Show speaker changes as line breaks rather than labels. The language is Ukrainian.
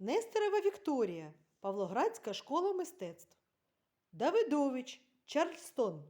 Нестерева Вікторія, Павлоградська школа мистецтв. Давидович Чарльстон.